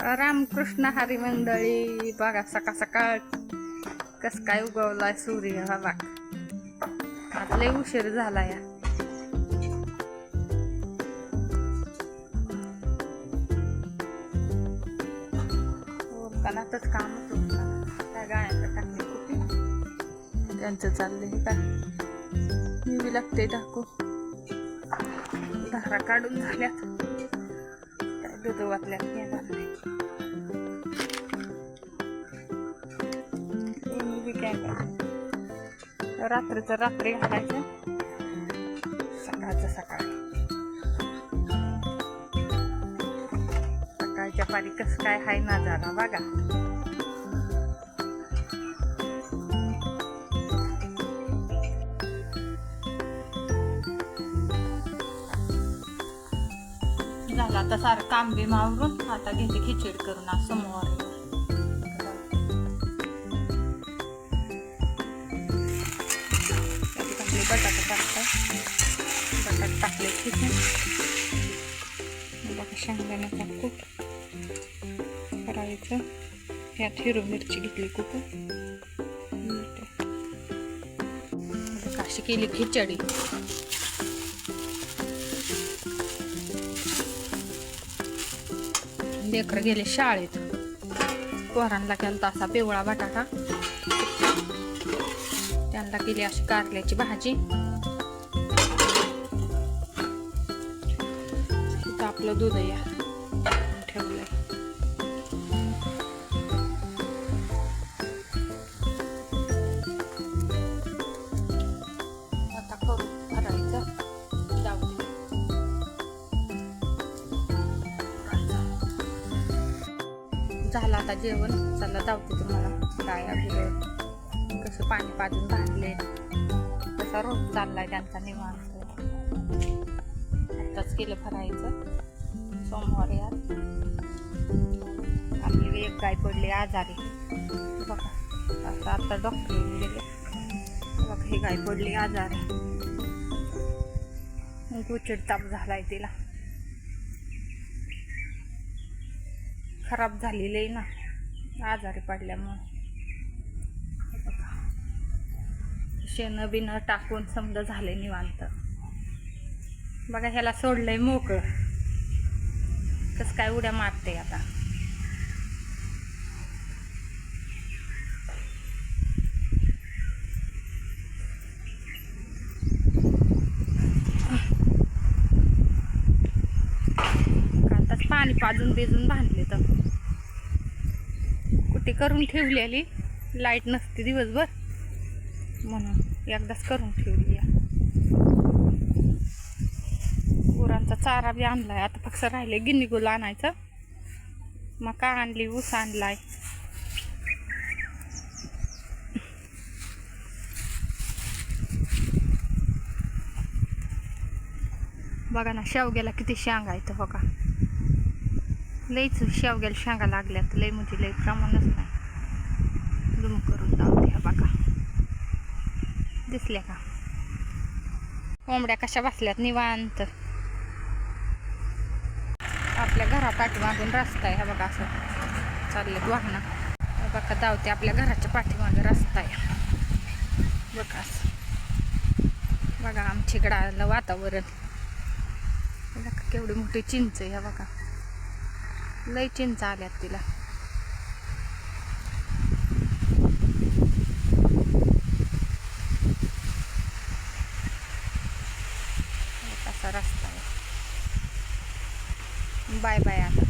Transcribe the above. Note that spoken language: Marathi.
रामकृष्ण हरी मंडळी बघा सकाळ सकाळ कस काय उगवलाय सूर्य हा बाग. आज लय उशीर झाला या. हो, कानातच काम त्या गाण्याचं टाकले कुठे? त्यांचं चाललंय हे काय मी लागते टाकू. धारा काढून झाल्यात. काय दूध वाटल्यात येणार रात्रीचं रात्री घालायचं सकाळचं सकाळी सकाळच्या पारी कसं काय हाय ना झाला बघा झाला आता सारं काम बी मावरून आता घेते खिचडी करून आज समोर टाकले बटाटा टाकतात बटाटा टाकले खिचून बघा शेंगदाणे टाकू करायचं. यात हिरो मिरची घेतली कुठं अशी केली खिचडी. लेकर गेले शाळेत. पोरांना केला असा पिवळा बटाटा. त्यांना केली अशी कारल्याची भाजी. आपलं दूध या ठेवलंय. झालं आता जेवण. चला जाऊते तुम्हाला. काय आपलं कसं पाणी पाजून घातले कसा रोज चाललाय त्यांचा निवांत. आत्ताच केलं फरायचं सोमवार यात आपली एक गाय पडली आजारी. बघा आता आता डॉक्टर गेले. बघा ही गाय पडली आजारी. गोचिड ताप झालाय तिला. खराब झालेली आहे ना. आजारी पडल्यामुळं. शेण बिनं टाकून समजा झाले निवांत. बघा ह्याला सोडलंय मोकळं. कसं काय उड्या मारते आता. पाणी पाजून बिजून बांधले तर. कुठे करून ठेवलेली लाइट नसते दिवसभर. म्हणून एकदाच करून ठेवली या. गुरांचा चारा बी आणलाय. आता फक्त राहिले गिन्नी गुल आणायचं. मका आणली ऊस आणलाय. बघा ना शेवग्याला किती शांगायचं बघा. लईच शेवग्याला शेंगा लागल्यात. लई म्हणजे लई प्रमाणच नाही. झूम करून जाऊ द्या बघा दिसल्या का? कोंबड्या कशा बसल्यात निवांत. आपल्या घरा पाठीमागून रस्ता आहे हा बघा असं. चाललेत वाहनं. बघा धावते आपल्या घराच्या पाठीमागे रस्ता आहे. बघा असं. बघा आमच्या इकडं आलं वातावरण. बघा केवढी मोठी चिंच आहे ह्या बघा. लय चिंच आल्यात तिला. कसा रस्ता आहे. बाय बाय आता.